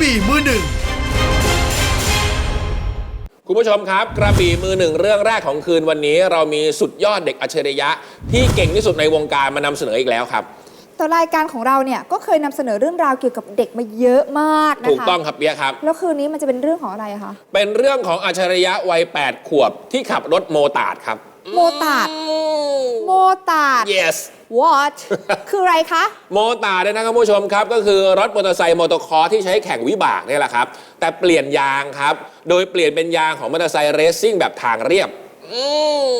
บี่มือหนึ่งคุณผู้ชมครับ กระบี่มือหนึ่งเรื่องแรกของคืนวันนี้ เรามีสุดยอดเด็กอัจฉริยะ ที่เก่งที่สุดในวงการมานำเสนออีกแล้วครับ แต่รายการของเราเนี่ยก็เคยนำเสนอเรื่องราวเกี่ยวกับเด็กมาเยอะมากนะคะถูกต้องครับเปียะครับ แล้วคืนนี้มันจะเป็นเรื่องของอะไรอะคะ เป็นเรื่องของอัจฉริยะวัย 8 ขวบที่ขับรถโมตาร์ดครับ โมตาดโมตาด yes what คืออะไรคะ โมตาร์ดเนี่ยนะครับคุณผู้ชมครับ ก็คือรถมอเตอร์ไซค์มอเตอร์คอร์สที่ใช้แข่งวิบากเนี่ยแหละครับ แต่เปลี่ยนยางครับ โดยเปลี่ยนเป็นยางของมอเตอร์ไซค์เรซซิ่งแบบทางเรียบ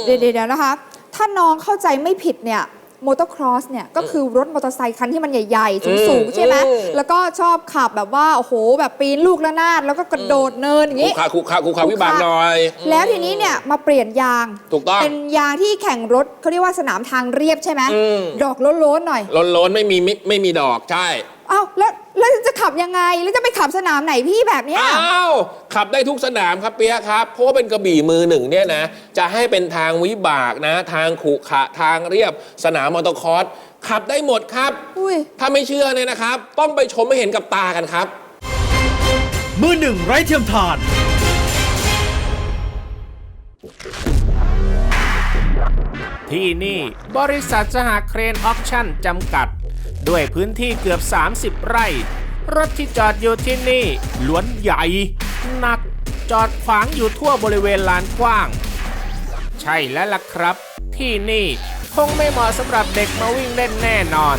เดี๋ยวเดี๋ยวนะคะ ถ้าน้องเข้าใจไม่ผิดเนี่ย มอเตอร์ครอสเนี่ยก็คือรถมอเตอร์ไซค์คันที่มันใหญ่ ๆ สูงๆใช่ไหมอืมแล้วก็ชอบขับแบบว่าโอ้โหแบบปีนลูกระนาดแล้วก็กระโดดเนินอย่างคุนี้กคาคุกคาคุกคาวิบากหน่อย แล้วทีนี้เนี่ยมาเปลี่ยนยางถูกต้องเป็นยางที่แข่งรถเขาเรียกว่าสนามทางเรียบใช่ไหมอืมดอกโล้นๆหน่อยล้นล้นๆไม่มีไม่ไม่มีดอกใช่อ้าวแล้ว แล้วจะขับยังไง แล้วจะไปขับสนามไหนพี่แบบเนี้ย อ้าว ขับได้ทุกสนามครับเปียะครับ เพราะว่าเป็นกระบี่มือหนึ่งเนี่ยนะ จะให้เป็นทางวิบากนะ ทางขรุขระทางเรียบสนามมอเตอร์คอร์สขับได้หมดครับ อุ้ย ถ้าไม่เชื่อเนี่ยนะครับ ต้องไปชมให้เห็นกับตากันครับ มือหนึ่งไร้เทียมทาน ที่นี่บริษัทสหเครนออคชั่นจำกัด ด้วยพื้นที่เกือบ 30 ไร่ รถที่จอดอยู่ที่นี่ล้วนใหญ่ หนักจอดขวางอยู่ทั่วบริเวณลานกว้าง ใช่แล้วล่ะครับ ที่นี่คงไม่เหมาะสำหรับเด็กมาวิ่งเล่นแน่นอน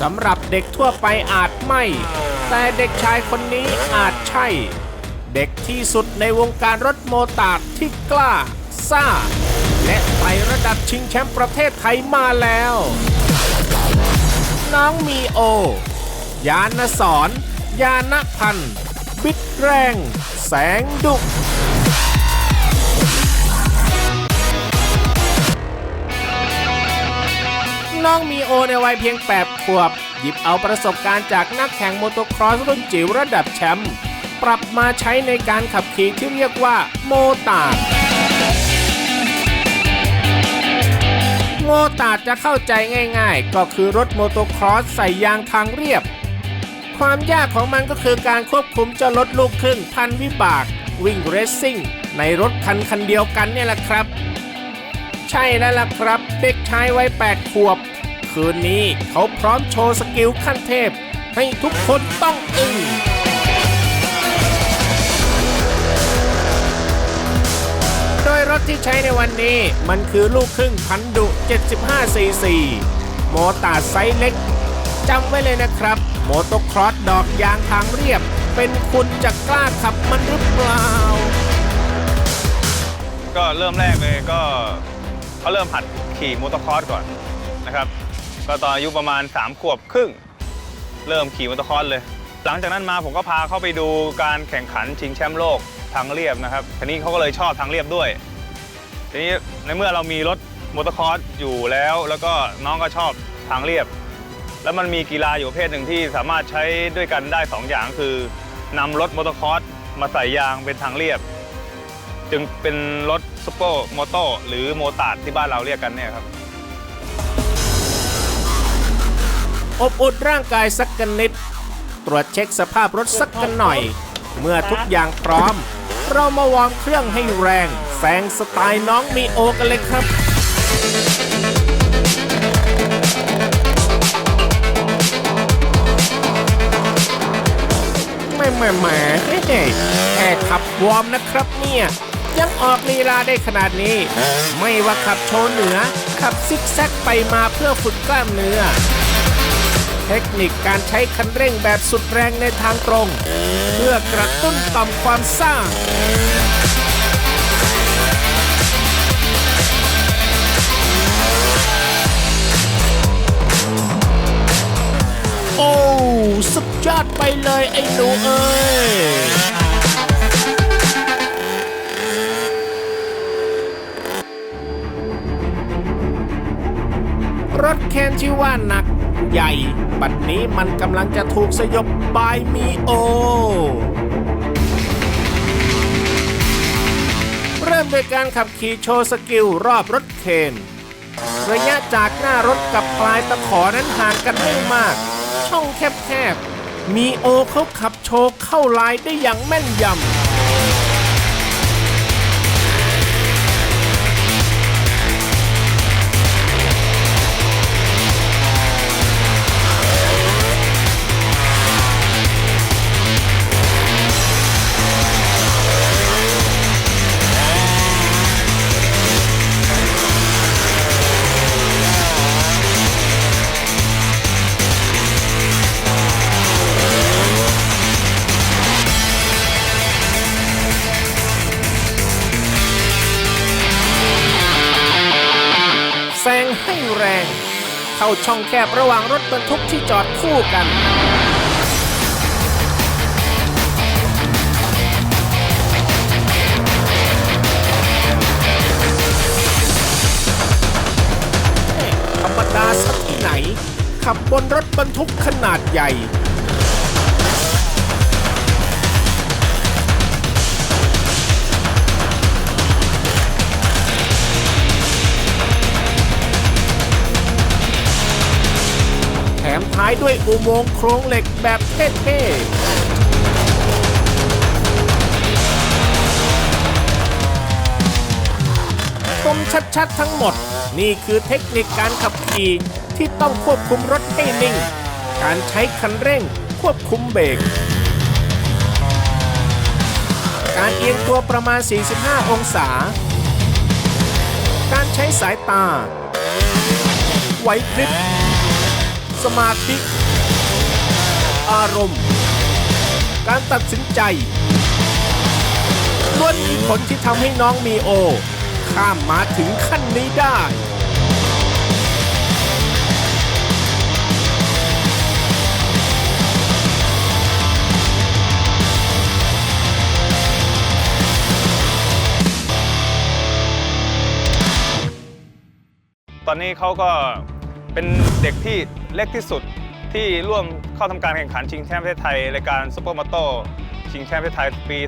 สำหรับเด็กทั่วไปอาจไม่ แต่เด็กชายคนนี้อาจใช่ เด็กที่สุดในวงการรถโมตาร์ที่กล้า ซ่า และไต่ระดับชิงแชมป์ประเทศไทยมาแล้ว น้องมีโอ ยานสอนยานพันธ์บิดแรง แสงดุน้องมีโอในวัยเพียง 8 ขวบ หยิบเอาประสบการณ์จากนักแข่งโมโตครอสรุ่นจิ๋วระดับแชมป์ปรับมาใช้ในการขับขี่ที่เรียกว่าโมตาร์ โมตาดจะเข้าใจง่ายๆ ก็คือรถโมโตครอสใส่ยางทางเรียบ ความยากของมันก็คือการควบคุมเจ้ารถลูกครึ่งพันวิบาก วิ่งเรซซิ่ง ในรถคันคันเดียวกันเนี่ยแหละครับ ใช่แล้วล่ะครับ เด็กชายวัย8ขวบ คืนนี้เขาพร้อมโชว์สกิลขั้นเทพ ให้ทุกคนต้องอึ้ง โดยรถที่ใช้ในวันนี้มันคือลูกครึ่งพันดุ 75ซีซีโมตาร์ไซส์เล็กจำไว้เลยนะครับ โมโตครอสดอกยางทางเรียบ เป็นคุณจะกล้าขับมันหรือเปล่า ก็เริ่มแรกเลยก็เขาเริ่มหัดขี่มอเตอร์คอร์สก่อนนะครับ ก็ตอนอายุประมาณ 3 ขวบครึ่ง เริ่มขี่มอเตอร์คอร์สเลย หลังจากนั้นมาผมก็พาเข้าไปดูการแข่งขันชิงแชมป์โลก ทางเรียบนะครับทีนี้เขาก็เลยชอบทางเรียบด้วย ทีนี้ในเมื่อเรามีรถมอเตอร์คอร์สอยู่แล้ว แล้วก็น้องก็ชอบทางเรียบ แล้วมันมีกีฬาอยู่ประเภทหนึ่งที่สามารถใช้ด้วยกันได้สองอย่างคือนำรถมอเตอร์คอร์สมาใส่ยางเป็นทางเรียบ จึงเป็นรถซุปเปอร์มอโต้หรือโมตาร์ดที่บ้านเราเรียกกันเนี่ยครับอบอุ่นร่างกายสักกันนิด ตรวจเช็คสภาพรถสักกันหน่อย เมื่อทุกอย่างพร้อม เรามาวอร์มเครื่องให้แรงแซงสไตล์น้องมีโอกันเลยครับแม่แม่แม่แค่ขับวอร์มนะครับเนี่ย ยังออกลีลาได้ขนาดนี้ ไม่ว่าขับโชว์เหนือ ขับซิกแซกไปมาเพื่อฝึกกล้ามเนื้อ เทคนิคการใช้คันเร่งแบบสุดแรงในทางตรง เพื่อกระตุ้นต่อมความซ่าโอ้ สุดยอดไปเลยไอ้หนูเอ้ย รถแคนที่ว่าหนัก ใหญ่ บัดนี้มันกำลังจะถูกสยบบายมีโอ เริ่มโดยการขับขี่โชว์สกิลรอบรถเคนระยะจากหน้ารถกับปลายตะขอนั้นห่างกันไม่มาก ช่องแคบๆ มีโอเขาขับโชว์เข้าลายได้อย่างแม่นยำ แรง เข้าช่องแคบระหว่างรถบรรทุกที่จอดคู่กัน ธรรมดาสักที่ไหน ขับบนรถบรรทุกขนาดใหญ่ ท้ายด้วยอุโมงค์โครงเหล็กแบบเท่ๆชมชัดๆทั้งหมด นี่คือเทคนิคการขับขี่ที่ต้องควบคุมรถให้นิ่ง การใช้คันเร่ง ควบคุมเบรก การเอียงตัวประมาณ 45 องศา การใช้สายตา ไหวพริบ สมาธิ อารมณ์ การตัดสินใจล้วนมีผลที่ทำให้น้องมีโอ ข้ามมาถึงขั้นนี้ได้ตอนนี้เขาก็ เป็นเด็กที่เล็กที่สุดที่ร่วมเข้าทำการแข่งขันชิงแชมป์ประเทศไทยรายการซูเปอร์มอเตอร์ชิงแชมป์ประเทศไทยปี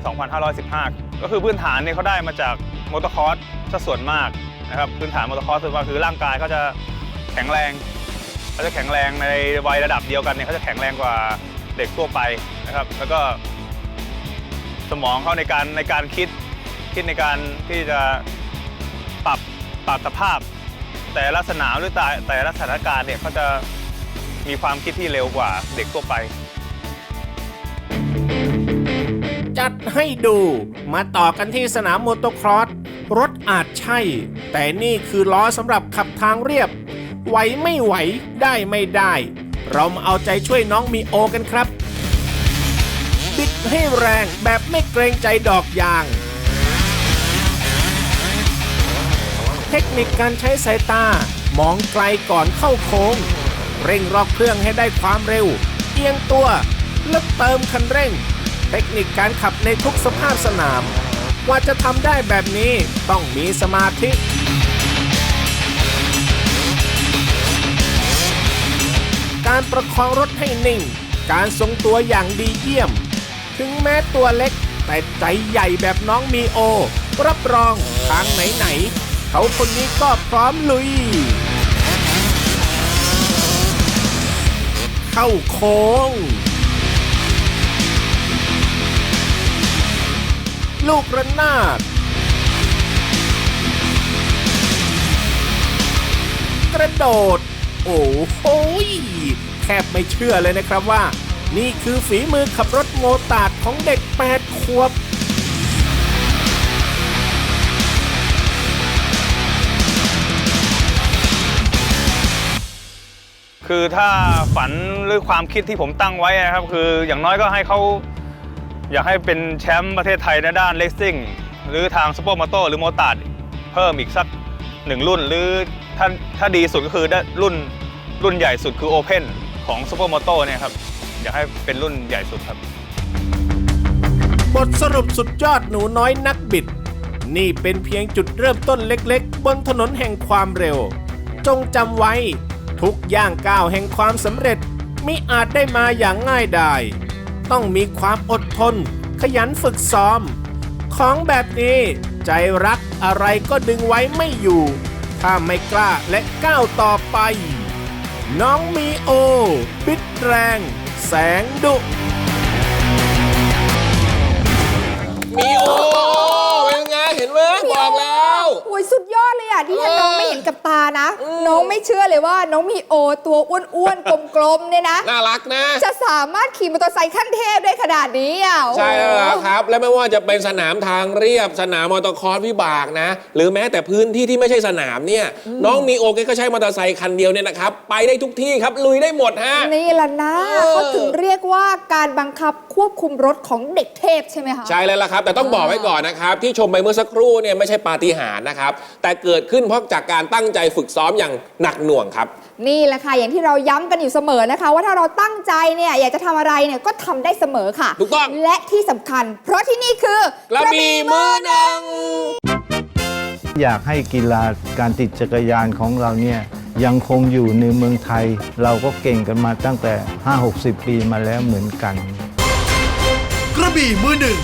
2515 ก็คือพื้นฐานเนี่ยเขาได้มาจากมอเตอร์คอร์สซะส่วนมากนะครับพื้นฐานมอเตอร์คอร์สส่วนมากคือร่างกายเขาจะแข็งแรงเขาจะแข็งแรงในวัยระดับเดียวกันเนี่ยเขาจะแข็งแรงกว่าเด็กทั่วไปนะครับ แล้วก็สมองเขาในการในการคิดคิดในการที่จะปรับปรับสภาพ แต่ละสนามหรือแต่แต่ละสถานการณ์เนี่ยเขาจะมีความคิดที่เร็วกว่าเด็กทั่วไป จัดให้ดูมาต่อกันที่สนามโมโตครอสรถอาจใช่ แต่นี่คือล้อสำหรับขับทางเรียบ ไหวไม่ไหวได้ไม่ได้ เรามาเอาใจช่วยน้องมีโอกันครับ บิดให้แรงแบบไม่เกรงใจดอกยาง เทคนิคการใช้สายตา มองไกลก่อนเข้าโค้ง เร่งรอบเครื่องให้ได้ความเร็ว เอียงตัวแล้วเติมคันเร่ง เทคนิคการขับในทุกสภาพสนาม กว่าจะทำได้แบบนี้ต้องมีสมาธิการประคองรถให้นิ่ง การทรงตัวอย่างดีเยี่ยม ถึงแม้ตัวเล็ก แต่ใจใหญ่แบบน้องมีโอ รับรองทางไหนๆ เขาคนนี้ก็พร้อมลุย เข้าโค้ง ลูกระนาด กระโดด โอ้โหแทบไม่เชื่อเลยนะครับว่า นี่คือฝีมือขับรถโมตาดของเด็ก 8 ขวบ คือถ้าฝันหรือความคิดที่ผมตั้งไว้นะครับ คืออย่างน้อยก็ให้เขาอยากให้เป็นแชมป์ประเทศไทยในด้านเลสซิ่งหรือทางซูเปอร์มอเตอร์หรือโมตาร์ดเพิ่มอีกสักหนึ่งรุ่น หรือถ้าถ้าดีสุดก็คือได้รุ่นรุ่นใหญ่สุดคือโอเพนของซูเปอร์มอเตอร์เนี่ยครับ อยากให้เป็นรุ่นใหญ่สุดครับ บทสรุปสุดยอดหนูน้อยนักบิด นี่เป็นเพียงจุดเริ่มต้นเล็กๆ บนถนนแห่งความเร็ว จงจำไว้ ทุกย่างก้าวแห่งความสำเร็จมิอาจได้มาอย่างง่ายดายต้องมีความอดทน ขยันฝึกซ้อม ของแบบนี้ใจรักอะไรก็ดึงไว้ไม่อยู่ ถ้าไม่กล้าและก้าวต่อไป น้องมีโอปิดแรง แสงดุ กับตานะ อืม น้องไม่เชื่อเลยว่า น้องมีโอตัวอ้วนๆ กลมๆเนี่ยนะ น่ารักนะ จะสามารถขี่มอเตอร์ไซค์ขั้นเทพได้ขนาดนี้อะโอ้โห ใช่แล้วล่ะครับ และไม่ว่าจะเป็นสนามทางเรียบสนามมอเตอร์คอร์สวิบากนะ หรือแม้แต่พื้นที่ที่ไม่ใช่สนามเนี่ย น้องมีโอแกก็ใช้มอเตอร์ไซค์คันเดียวเนี่ยนะครับ ไปได้ทุกที่ครับ ลุยได้หมดฮะ นี่แหละนะเออ เขาถึงเรียกว่าการบังคับควบคุมรถของเด็กเทพใช่ไหมคะ ใช่แล้วล่ะครับ แต่ต้องบอกไว้ก่อนนะครับ ที่ชมไปเมื่อสักครู่เนี่ยไม่ใช่ปาฏิหาริย์นะครับ แต่เกิดขึ้นเพราะจากการตั้งใจฝึกซ้อมอย่างหนักหน่วงครับ นี่แหละค่ะอย่างที่เราย้ำกันอยู่เสมอนะคะ ว่าถ้าเราตั้งใจเนี่ยอยากจะทำอะไรเนี่ยก็ทำได้เสมอค่ะถูกต้อง และที่สำคัญ เพราะที่นี่คือกระบี่มือหนึ่งอยากให้กีฬาการติดจักรยานของเราเนี่ยยังคงอยู่ในเมืองไทย เราก็เก่งกันมาตั้งแต่ 5-60 ปีมาแล้วเหมือนกัน กระบี่มือหนึ่ง